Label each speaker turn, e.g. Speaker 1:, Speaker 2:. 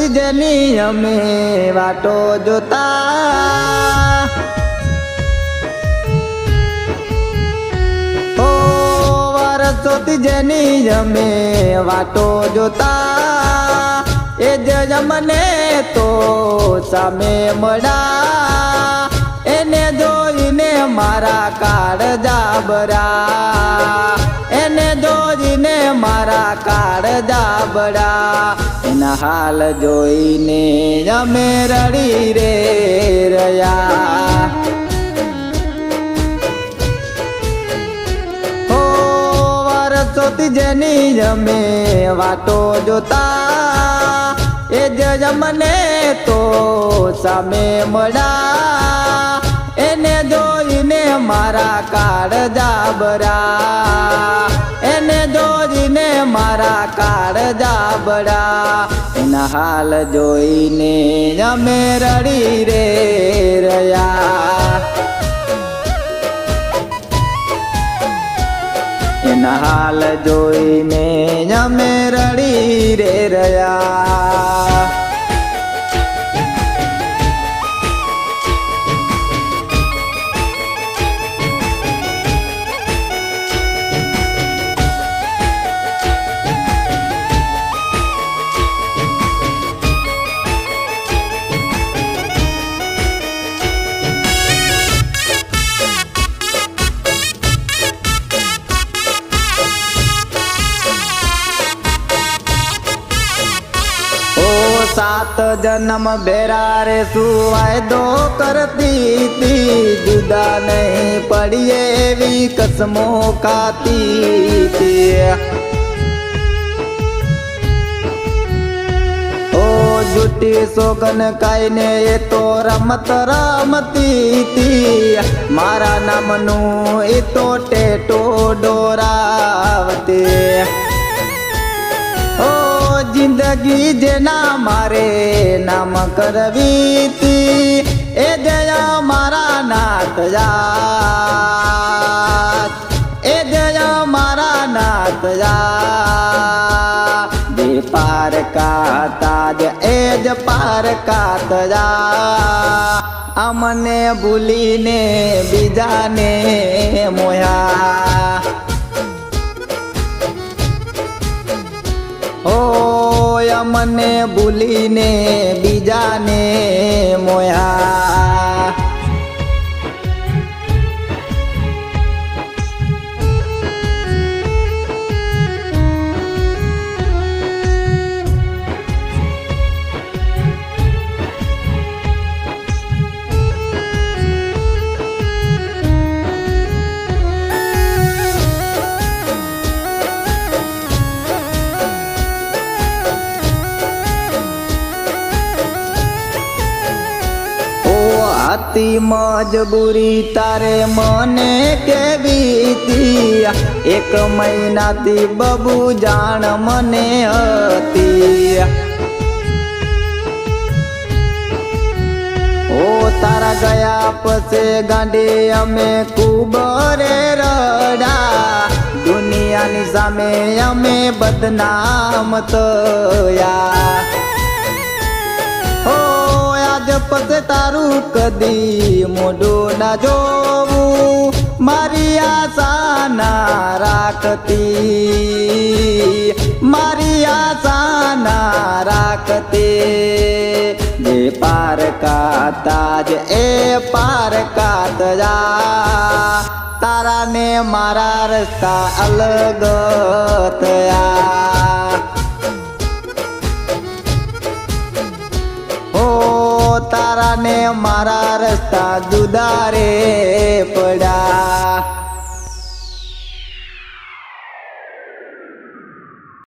Speaker 1: વર્ષોથી જેની અમે વાટો જોતા. ઓ વર્ષોથી જેની અમે વાટો જોતા. એ જ મને તો સામે મળ્યા. એને જોઈને મારા કાળ જાબરા. મારા કાળ જાબડા એના હાલ જોઈને અમે રડી રે રહ્યા. ઓ વર્ષોથી જેની અમે વાતો જોતા. એ જ મને તો સામે મળ્યા. એને જોઈને મારા કાળ જોઈને મારા કાળ જાબડા. એના હાલ જોઈને અમે રડી રે રહ્યા. એના હાલ જોઈને અમે રડી રે રહ્યા. સાત જન્મ બેરા રે સુવાયદો કરતી તી જુદા નહીં પડીએ એવી કસમો ખાતી તી ઓ જુટી સોગન કાઈને એ તો રમત રમતી મારા નામનું એ તો ટેટો ડોરાવતી. જિંદગી જેના મારે નામ કરવી તી. એ દયા મારા નાથ જાત. એ દયા મારા નાથ જા જે પાર કાતા જ એ જ પાર કાત જા અમને ભૂલીને બીજાને મોયા. ઓય મને ભૂલીને બીજાને મોયા. હતી મજબૂરી તારે મને કેવી તી એક મહિનાથી બબુ જાણ મને હતી. ઓ તારા ગયા પછી ગાંડી અમે ખૂબ રે રડા. દુનિયાની સામે અમે બદનામ થયા. પછ તારું કદી મોઢું ના જોવું. મારી આશા ના રાખતી. મારી આશા ના રાખતી. જે પાર કાતા જ, એ પાર કાત જા તારા ને મારા રસ્તા અલગ થયા. ને મારા રસ્તા જુદા રે પડ્યા.